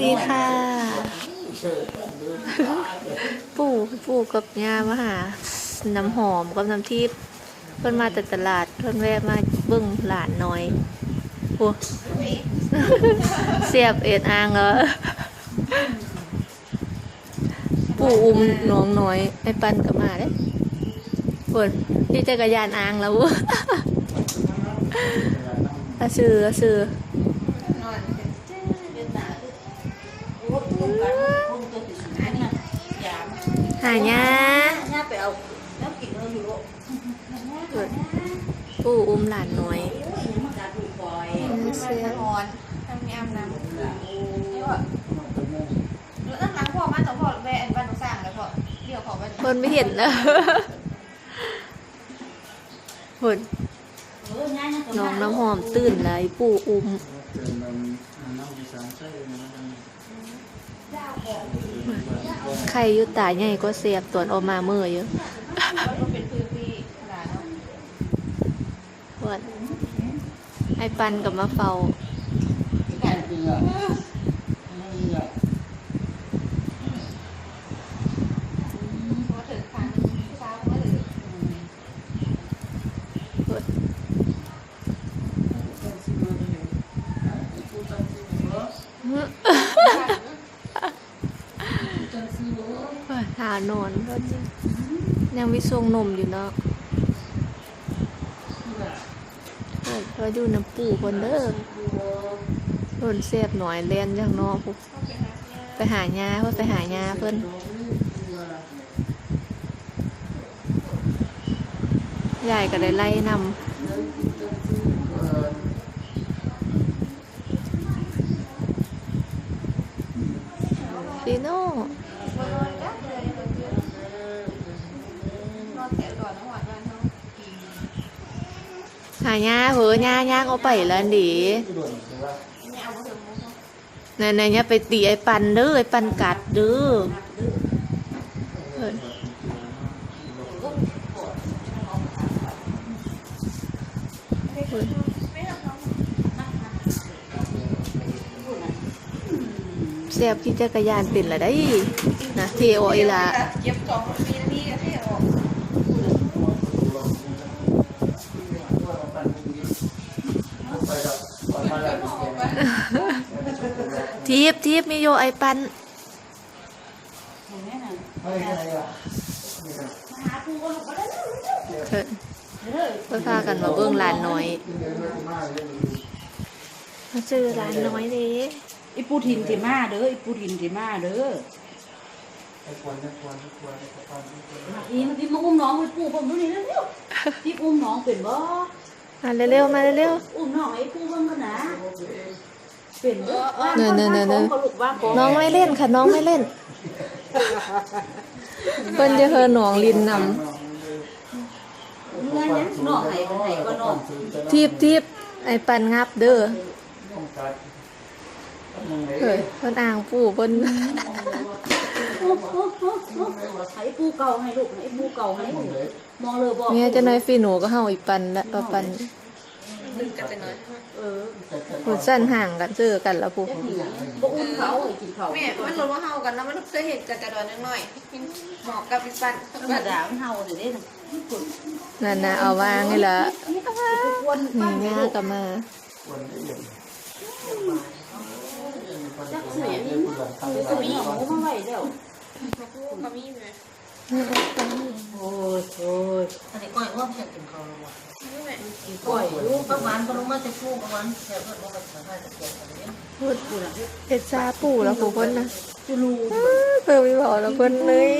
ดีค่ะ ปู่ปู่กับย่ามาหา น้ำหอมกับน้ำทิพย์เพิ่นมาตตลาดเพื่นแวะมาเบิ่งหลานน้อยปู่เสียบเอ็ดอ่างเหรอปู่อุ้มน้องน้อยไอ้ปันกับมาเด้ปวดที่จักรยานอ่างแล้วอาซื้ออาซื้อ หาย่าย่าไปเอาแล้วกินเราอยู่เพิ่นปู่อุ้มหลานน้อยมันกัดดูปล่อยเสื้อนอนทำมีอาบน้ำนี่ว่าแล้วนั่งหลังพ่อมาต่อพ่อแวะอันบ้านหนูสร้างแล้วพ่อเดี๋ยวพ่อไปเพิ่นไม่เห็นแล้วเพิ่นเออง่ายนะน้องน้ำหอมตื่นเลยปู่อุ้ม ใครยู่ตาใหญ่ก็เสียบตวนออกมาเมื่ออยู่มันเป็นพื้นที่หลานเนาะไอ้ปันกับมาเฝ้า แก่จริงอะนี่อะ พอถึงทางเช้าก็ถึง เพิ่นเพิ่นหานอนเพิ่นยังมีทรงนมอยู่เนาะเพิ่นเพิ่นอยู่น้ำปู่เพิ่นเด้อเพิ่นเสียบหน่อยเล่นอย่างนอกพุไปหาญาเพิ่นไปหาญาเพิ่นยายก็ได้ไล่นำฟีโน่นอนจ้ะเลยนอนแถวก่อนน้องหวานบ้านเขา หาย่าเหอะยาย่างเอาไปแล้วดิไม่เอาไปถึงมุ้งนั่ยไปตีไอ้ปันเด้อไอ้ปันกัดเด้อเสียบขี่จักรยานเป็นละได้นะเทโออีละเก็บสองปีนาทีก็เท่ออก ไปกับก่อนมาแล้ว ทีบทีบมีโยไอ้ปันเห็นไหมน่ะเฮ้ยอะไรอะมาหาปูก็ลูกมาแล้วเพิ่นเด้อเพิ่นพากันมาเบิ่งหลานน้อยกินเยอะมากเลยมาเจอหลานน้อยเด้ไอ้ปูทินสิมาเด้อไอ้ปูทินสิมาเด้อไอ้ควันไอ้ควันไอ้ควันไอ้ควันมาอีมาที่มาอุ้มน้องไว้ปูผมดูนี่เร็วๆที่อุ้มน้องเป็นบ่มาเร็วๆมาเร็วอุ้มน้องไอ้ปูเบิ่งกันนะ เป็นเด้อเนอะเนอะเนอะเนอะก็ลูกว่าๆน้องไม่เล่นค่ะน้องไม่เล่น เพิ่นจะเฮอหนองลินนำเงื่อนยังน้องไหนก็ไหนก็น้องทีบทีบไอ้ปันงับเด้อต้องการมึงเฮ้ยเพิ่นอ่างปู่เพิ่นไอ้ปูเก่าให้ลูกไอ้ปูเก่าให้มองเลยบอกเนี่ยจะน้อยฟีหนูก็เฮาอีกปันละเอาปัน ดึงกันไปหน่อยเออผู้สั้นห่างกันเจอกันแล้วปู่บ่อุ้มเขาไอ้กินเขาแม่มันลดว่าเฮากันแล้วมันเคยเห็นกันแต่ดอนน้อยๆกินหมอกกับพี่ปันธรรมดามันเฮาเด้เด้นั่นน่ะเอาวางให้ละควนนี่ย่าก็มาวันละเอียดจักเสียนี่สมีหมูมาไว้แล้วเขามีไหมโอ้ยโอ้ยอันนี้ก้อยว่าเพียงกินเขาแล้วว่ะนี่แม่ ปล่อยลูกประมาณก็ลงมาจะพูดประมาณแค่เพื่อนว่ามันสามารถจะเกี่ยวกันนี้พูดเอ็ดซาปู่แล้วปูเพิ่นนะจุลูอ้เพิ่นมีบอกแล้วเพิ่นเลย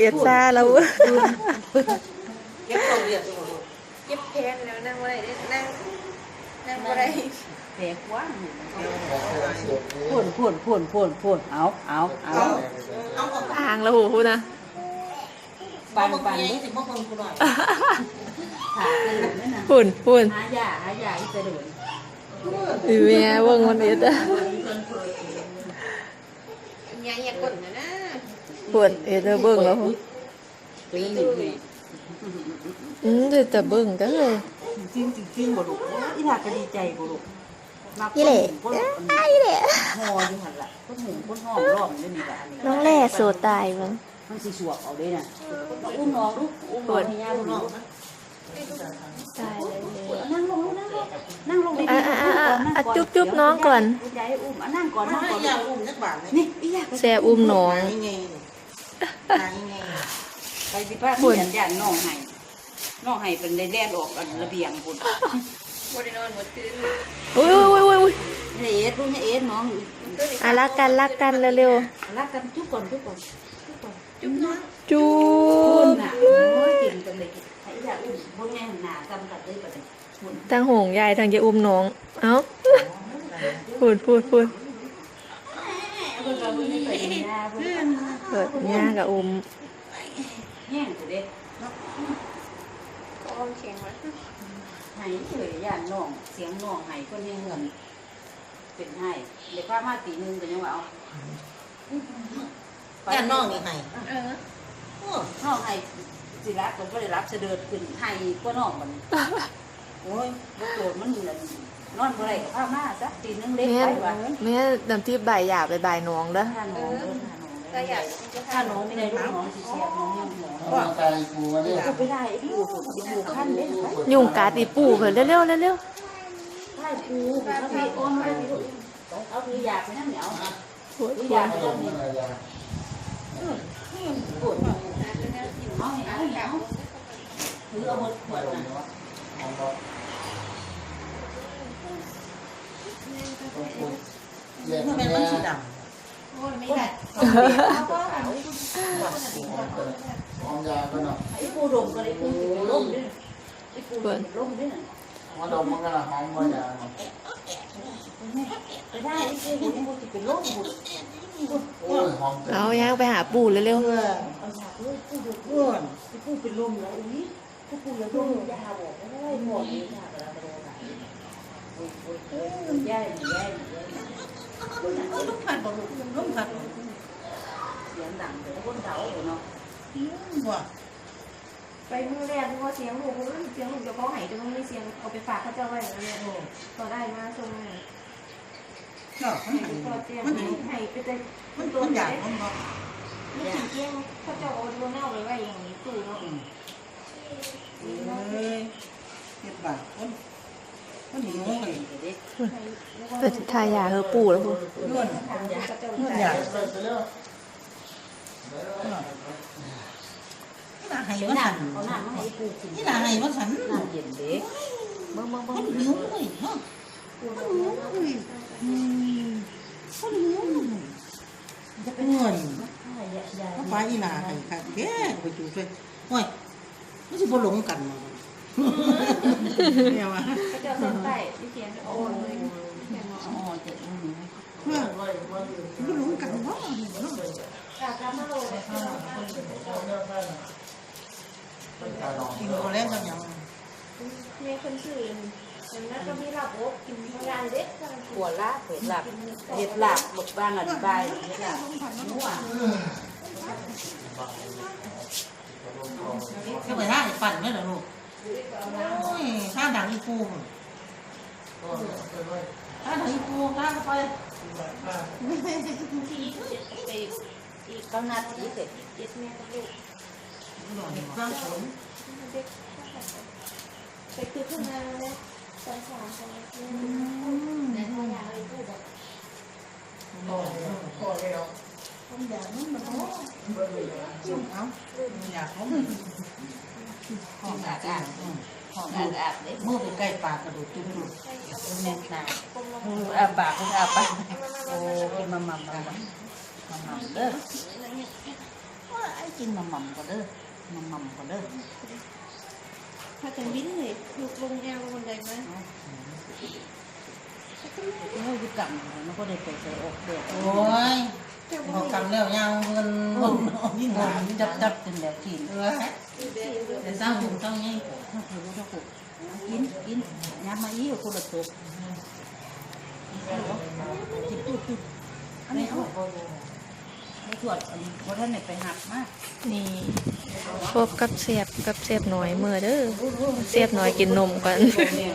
เอ็ดซาแล้วเก็บเราเรียนตัวลูกเย็บแพนแล้วนั่งอะไรได้นั่งนั่งอะไรแตกว่างพ่นพ่นพ่นพ่นพ่นเอาเอาเอาเอาต่างแล้วหูพูดนะปันมาปันนี่สิมาคนกูหน่อย ขาดเลยนั่นน่ะพุ่นพุ่นหายาหายาอีกระโดดอีเมียเบิ่งมันเอ็ดอะยายอย่ากดนะนะพุ่นเอ็ดเด้อเบิ่งแล้วตีหนึ่งนี่อืมเดี๋ยวจะเบิ่งเด้อจริงจริงจริงบ่ลูกอีหลาก็ดีใจบ่ลูกนับอีเหล่คนลูกไอ้แหละหออยู่หั่นล่ะคนหมูคนหอมรอบนี่นี่ล่ะอันนี้น้องแร่โสดตายมั้งเมันสิสวกเอาเด้น่ะอุ้มน้องลูกอุ้มน้องให้ย่าลูก ตายเลยนั่งลงนั่งลงนั่งลงอะอะอะอะอะจุ๊บจุ๊บน้องก่อนยายอุ้มอะนั่งก่อนนั่งก่อนอยากอุ้มสักบาทเลยนี่อีหยาแซ่อุ้มน้องหายไงหายไงไปสิป้าเขียนย่านน้องให้น้องให้เป็นได้แล่นออกอันระเบียงพุ่นบ่ได้นอนบ่ตื่นอุ้ยอุ้ยอุ้ยอุ้ยนี่เอ็ดลูกนี่เอ็ดน้องอะรักกันรักกันเร็วรักกันจุ๊บก่อนจุ๊บก่อนจุ๊บน้องๆจูคุบณน่ะโอ้ยกิน กันเลยให้อีหยาอุ้มบ่แง่หนากันกันเลยบัดนี้พุ่นทั้งหงยายทั้งจะอุ้มน้อง เอ้าพูดพูดพูดเพิ่นก็บ่ได้ไปหน้ากับอุ้มแห้งสิเด้ก็อ้อมแข็งไว้ให้เฉยย่านน้องเสียงน้องให้คนยังเงินเป็นให้เดี๋ยวพามาตีหนึงก็ยังว่าเอาแค่น้องนี่ให้เออโอ้น้องให้ สิรับก็บ่ได้รับเสด็จขึ้นให้กว่าน้องมันโอ้ยบ่โกรธมันนั่นนอนบ่ได้ก็พามาซะตีหนึงเล็กแม่ไปว่าแม่น้ำทิพย์บ่ายหยาบไปบ่ายน้องเด้อถ้าน้องเด้อก็อยากจะถ้าน้องไม่ได้ลูกน้องสิเสียน้องยังหมอร่างกายกูเนี่ยก็ไปได้ไอ้ปู่ผมจะอยู่ขั้นเด้ไปยุงกัดอีปู่เพิ่นเร็วๆเร็วได้ปู่แล้วพี่อ้อมมาได้ลูกเอาคือยาไปนั่นเหนียวๆพูดคืพูอยาดไปขนนั่นมเหนียวอะไรอย่างปวดเอาเอาเอาถือเอาหมดหมไม่ดลงนะเนาะเอาเนาะต้องพูดเรียกทำไมแม่มันสีด โอ้ยไม่ได้ำก็หอมยาก็เนาะไอ้ปู่ดมก็ได้ปู่เป็นลมด้วยไอ้ปู่เป็นลมด้วยมาดมมันก็ละหอมกว่ายาเนาะไปได้ไอ้ปู่ปู่จะเป็นลมปู่โอ้ยหอมเต็มเอาย่างไปหาปู่เร็วเพื่อเอาฉากเลยปู่ดมเพื่อนไอ้ปู่เป็นลมแล้วอุ้ยไอ้ปู่ยังลมยาบอกโอ้ยหมดเลยยาไปแล้วไปแล้วโอ้ยโอ้ยโอ้ยยายยายลูกผัดบอกลูกผัดเสียงดังเดี๋ยวคนเดาเนาะว่าไปมือแรกที่ว่าเสียงลูกเสียงลูกจะพ้องไหจนไม่มีเสียงเอาไปฝากเขาเจ้าไว้แล้วเนี่ยก็ได้มาส่งมา เนามันเตรียมมันให้ให้ไปเต็มมันมันอยากมันบอกไม่ถึงเที่ยงเขาเจ้าเอาตัวเน่าไปไว้อย่างนี้ตู้เนาะเอ้ยเจ็บบาดคนมันหิวกันๆไปทายาเฮอปู่แล้วพูดนวดถามเขาเจ้านวดอยากไปไปเร็วนี่นาให้มันนัสันเขาหนักมาให้ปูกินนี่นาให้มันสันหนักเย็นเด็กเบิ่งเบิ่งเบิ่มังนหิวเลยเนาะมันหิวเลย อืมมันหิวเลยจะเป็นเงินถ้าฟ้าอีหลาให้ค่ะแกไปจูด้วยโอ้ยไม่ใช่บ่หลงกันมาเนี่ยว่าเขาเจ้าเส้นใต้ที่เขียนโอนเลยอ๋อเจ็บอืมเพื่อบ่หลงกันว่าเนาะกลับมาโลกินก็แล้วกันยังมีคนชื่อ มันน่าจะมีลาบอบกินทำงานเด็กหัวลาบเห็ดห็ดลาบหมกบางอธิบายเห็ดหลาบนัวก็ไปได้ปั่นไม่เหรอลูกโอ้ยข้าดังอีปูข้าดังอีปูข้าไปอีกเก้านาทีเสร็จเย็ดแม่กับลูกข้านเด็กไปคือขึ้นมาเลย สองสามคนในพอยาเลยพูดแบบผมอยากมันมันโอ้เอาอยากเขาห้องอาบอาบห้องอาบอาบเด็กเมื่อไปใกล้ปากกระโดดจุ่มดูแน่นหนาอาบปากอาบปากโอ้กินมาม่ำมาม่ำมาม่ำเด้อไอ้กินมาม่ำก็เด้อมาม่ำก็เด้อ ถ้าจะวิ่งเลยลูกลงแอลลงเลยไหมโอ้ยยุกรรมมันก็ได้ไปใส่อกเด็กโอ้ยบอกกำแล้วยังเงินเงินยิ่งงหานจับจับเป็นแบบกินเออแต่สร้างหุ่นต้องยิ่งถ้าคือถ้าคือกินกินยามาอีคนละตัวกินตุ๊ดตุ๊ดอันนี้เอา ไม่ตรวจอันเพราะท่านไปหักมากนี่พบกับเสียบกับเสียบหน่อยมือเด้อเสียบหน่อยกินนมก่อน เนี่ย